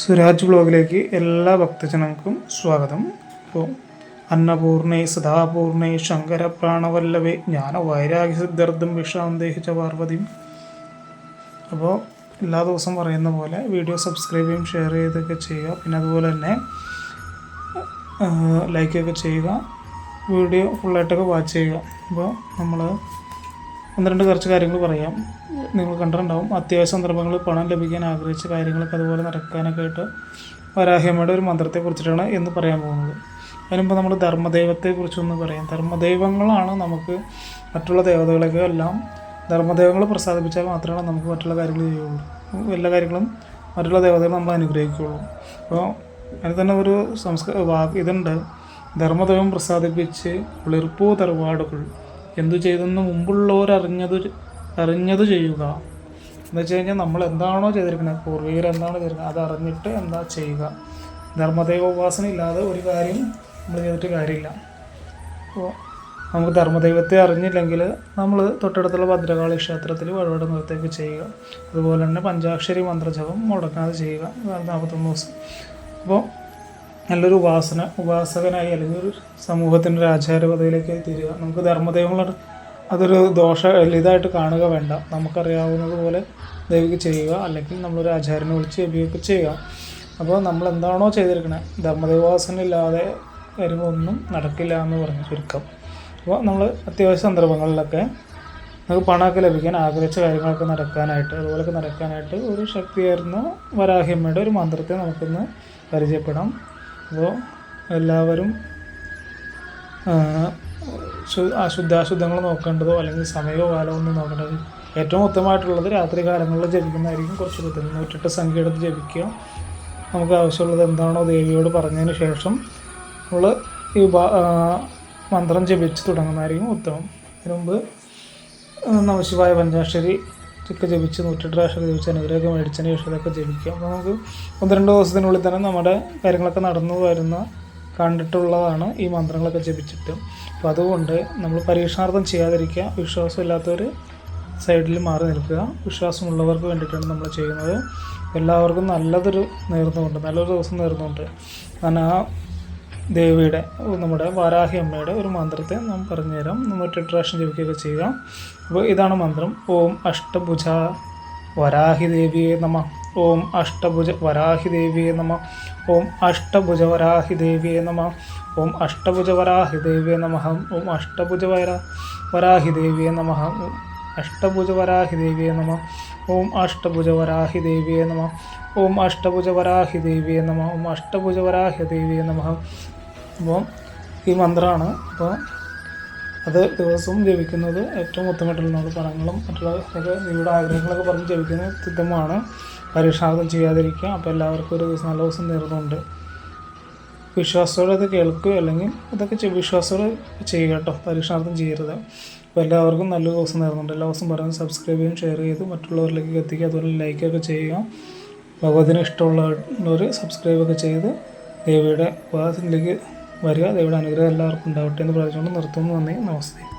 സുരാജ് ബ്ലോഗിലേക്ക് എല്ലാ ഭക്തജനങ്ങൾക്കും സ്വാഗതം. അപ്പോൾ അന്നപൂർണേ സദാപൂർണേ ശങ്കര പ്രാണവല്ലവേ ജ്ഞാന വൈരാഗ്യ സിദ്ധാർത്ഥം ദേഹിച്ച പാർവതിയും. അപ്പോൾ എല്ലാ ദിവസവും പറയുന്ന പോലെ വീഡിയോ സബ്സ്ക്രൈബ് ചെയ്യും ഷെയർ ചെയ്തൊക്കെ ചെയ്യുക. പിന്നെ അതുപോലെ തന്നെ ലൈക്കൊക്കെ ചെയ്യുക. വീഡിയോ ഫുള്ളായിട്ടൊക്കെ വാച്ച് ചെയ്യുക. അപ്പോൾ നമ്മൾ ഒന്ന് രണ്ട് കുറച്ച് കാര്യങ്ങൾ പറയാം. നിങ്ങൾ കണ്ടിട്ടുണ്ടാവും. അത്യാവശ്യ സന്ദർഭങ്ങളിൽ പണം ലഭിക്കാൻ ആഗ്രഹിച്ച കാര്യങ്ങളൊക്കെ അതുപോലെ നടക്കാനൊക്കെ ആയിട്ട് വരാഹ്യമ്മയുടെ ഒരു മന്ത്രത്തെ കുറിച്ചിട്ടാണ് എന്ന് പറയാൻ പോകുന്നത്. അതിനുമ്പോൾ നമ്മൾ ധർമ്മദൈവത്തെ കുറിച്ചൊന്ന് പറയാം. ധർമ്മദൈവങ്ങളാണ് നമുക്ക് മറ്റുള്ള ദേവതകളൊക്കെ എല്ലാം ധർമ്മദൈവങ്ങൾ പ്രസാദിപ്പിച്ചാൽ മാത്രമേ നമുക്ക് മറ്റുള്ള കാര്യങ്ങൾ ചെയ്യുള്ളൂ എല്ലാ കാര്യങ്ങളും മറ്റുള്ള ദേവതകൾ നമ്മൾ അനുഗ്രഹിക്കുകയുള്ളൂ. അപ്പോൾ അതിന് തന്നെ ഒരു സംസ്കാര ഇതുണ്ട്. ധർമ്മദൈവം പ്രസാദിപ്പിച്ച് കുളിർപ്പൂ തറവാടുകൾ. എന്തു ചെയ്തെന്ന് മുമ്പുള്ളവർ അറിഞ്ഞത് അറിഞ്ഞത് ചെയ്യുക. എന്ന് വെച്ച് കഴിഞ്ഞാൽ നമ്മൾ എന്താണോ ചെയ്തിരിക്കുന്നത് പൂർവികർ എന്താണോ ചെയ്തിരിക്കുന്നത് അത് അറിഞ്ഞിട്ട് എന്താ ചെയ്യുക. ധർമ്മദൈവ ഉപാസന ഇല്ലാതെ ഒരു കാര്യം നമ്മൾ ചെയ്തിട്ട് കാര്യമില്ല. അപ്പോൾ നമുക്ക് ധർമ്മദൈവത്തെ അറിഞ്ഞില്ലെങ്കിൽ നമ്മൾ തൊട്ടടുത്തുള്ള ഭദ്രകാളി ക്ഷേത്രത്തിൽ വഴിപാട് നിർത്തേക്ക് ചെയ്യുക. അതുപോലെ തന്നെ പഞ്ചാക്ഷരി മന്ത്രജപം മുടക്കാതെ ചെയ്യുക. നാൽപ്പത്തൊന്ന് ദിവസം. അപ്പോൾ നല്ലൊരു ഉപാസന ഉപാസകനായി അല്ലെങ്കിൽ ഒരു സമൂഹത്തിന്റെ ഒരു ആചാരപദയിലേക്ക് തീരുക. നമുക്ക് ധർമ്മദൈവങ്ങളുടെ അതൊരു ദോഷ ഇതായിട്ട് കാണുക വേണ്ട. നമുക്കറിയാവുന്നത് പോലെ ദൈവിക്ക് ചെയ്യുക അല്ലെങ്കിൽ നമ്മളൊരു ആചാര്യനെ വിളിച്ച് ഉപയോഗിക്കുക ചെയ്യുക. അപ്പോൾ നമ്മൾ എന്താണോ ചെയ്തിരിക്കണേ ധർമ്മദൈവാസന ഇല്ലാതെ ഒന്നും നടക്കില്ല എന്ന് പറഞ്ഞു ചുരുക്കം. അപ്പോൾ നമ്മൾ അത്യാവശ്യ സന്ദർഭങ്ങളിലൊക്കെ നമുക്ക് പണമൊക്കെ ലഭിക്കാൻ ആഗ്രഹിച്ച കാര്യങ്ങളൊക്കെ നടക്കാനായിട്ട് അതുപോലൊക്കെ നടക്കാനായിട്ട് ഒരു ശക്തിയായിരുന്ന വരാഹിയമ്മയുടെ ഒരു മന്ത്രത്തെ നമുക്കിന്ന് പരിചയപ്പെടാം. അപ്പോൾ എല്ലാവരും അശുദ്ധാശുദ്ധങ്ങൾ നോക്കേണ്ടതോ അല്ലെങ്കിൽ സമയമോ കാലമോ ഒന്നും നോക്കേണ്ടത്. ഏറ്റവും ഉത്തമമായിട്ടുള്ളത് രാത്രി കാലങ്ങളിൽ ജപിക്കുന്നതായിരിക്കും. കുറച്ച് ബുദ്ധിമുട്ട് നൂറ്റെട്ട് സംഖ്യ എടുത്ത് ജപിക്കുക. നമുക്ക് ആവശ്യമുള്ളത് എന്താണോ ദേവിയോട് പറഞ്ഞതിന് ശേഷം നമ്മൾ ഈ മന്ത്രം ജപിച്ച് തുടങ്ങുന്നതായിരിക്കും ഉത്തമം. അതിന് മുമ്പ് ആ, നമശിവായ പഞ്ചാക്ഷരി ഒക്കെ ജപിച്ച് നൂറ്റെട്ട് പ്രാവശ്യം ജപിച്ച് അനുഗ്രഹമൊക്കെ മേടിച്ചതിന് ശേഷം ഇതൊക്കെ ജപിക്കാം. അപ്പോൾ നമുക്ക് ഒന്ന് രണ്ട് ദിവസത്തിനുള്ളിൽ തന്നെ നമ്മുടെ കാര്യങ്ങളൊക്കെ നടന്നു വരുന്ന കണ്ടിട്ടുള്ളതാണ് ഈ മന്ത്രങ്ങളൊക്കെ ജപിച്ചിട്ട്. അപ്പോൾ അതുകൊണ്ട് നമ്മൾ പരീക്ഷണാർത്ഥം ചെയ്യാതിരിക്കുക. വിശ്വാസമില്ലാത്തവർ സൈഡിൽ മാറി നിൽക്കുക. വിശ്വാസമുള്ളവർക്ക് വേണ്ടിയിട്ടാണ് നമ്മൾ ചെയ്യുന്നത്. എല്ലാവർക്കും നല്ലതൊരു നേർന്നുകൊണ്ട് നല്ലൊരു ദിവസം നേർന്നുകൊണ്ട്. കാരണം ആ ദേവിയുടെ നമ്മുടെ വാരാഹി അമ്മയുടെ ഒരു മന്ത്രത്തെ നാം പറഞ്ഞുതരാം. നമ്മൾ പ്രാവശ്യം ജപിക്കുകയൊക്കെ ചെയ്യുക. അപ്പോൾ ഇതാണ് മന്ത്രം. ഓം അഷ്ടഭുജ വരാഹി ദേവിയെ നമ. ഓം അഷ്ടഭുജ വരാഹി ദേവിയെ നമ. ഓം അഷ്ടഭുജ വരാഹി ദേവിയെ നമ. ഓം അഷ്ടഭുജ വരാഹി ദേവിയെ നമ. ഓം അഷ്ടഭുജ വര വരാഹി ദേവിയെ നമ. അഷ്ടഭുജ വരാഹി ദേവിയെ നമ. ഓം അഷ്ടഭുജ വരാഹി ദേവിയെ നമ. ഓം അഷ്ടഭുജ വരാഹി ദേവിയെ നമ. ഓം അഷ്ടഭുജ വരാഹി ദേവിയെ നമ. അപ്പോൾ ഈ മന്ത്രമാണ് അപ്പോൾ അത് ദിവസവും ജപിക്കുന്നത് ഏറ്റവും ഉത്തമമായിട്ടുള്ള പണങ്ങളും മറ്റുള്ള നിങ്ങളുടെ ആഗ്രഹങ്ങളൊക്കെ പറഞ്ഞ് ജപിക്കുന്ന ഉത്തമമാണ് പരീക്ഷാർത്ഥം ചെയ്യാതിരിക്കുക. അപ്പോൾ എല്ലാവർക്കും ഒരു ദിവസം നല്ല ദിവസം നേർന്നുണ്ട് വിശ്വാസത്തോടെ അത് കേൾക്കുക അല്ലെങ്കിൽ അതൊക്കെ വിശ്വാസത്തോടെ ചെയ്യുക കേട്ടോ. പരീക്ഷാർത്ഥം ചെയ്യരുത്. അപ്പോൾ എല്ലാവർക്കും നല്ല ദിവസം നേർന്നുണ്ട് എല്ലാ ദിവസം പറഞ്ഞ് സബ്സ്ക്രൈബ് ചെയ്യും ഷെയർ ചെയ്ത് മറ്റുള്ളവരിലേക്ക് എത്തിക്കുക. അതുപോലെ ലൈക്കൊക്കെ ചെയ്യുക. ഭഗവതിന് ഇഷ്ടമുള്ളവർ സബ്സ്ക്രൈബൊക്കെ ചെയ്ത് ദേവിയുടെ ഉപാസനയിലേക്ക് വരിക. ദേവിയുടെ അനുഗ്രഹം എല്ലാവർക്കും ഉണ്ടാവട്ടെ എന്ന് പറഞ്ഞുകൊണ്ട് നിർത്തുന്നു. നന്ദി. നമസ്തേ.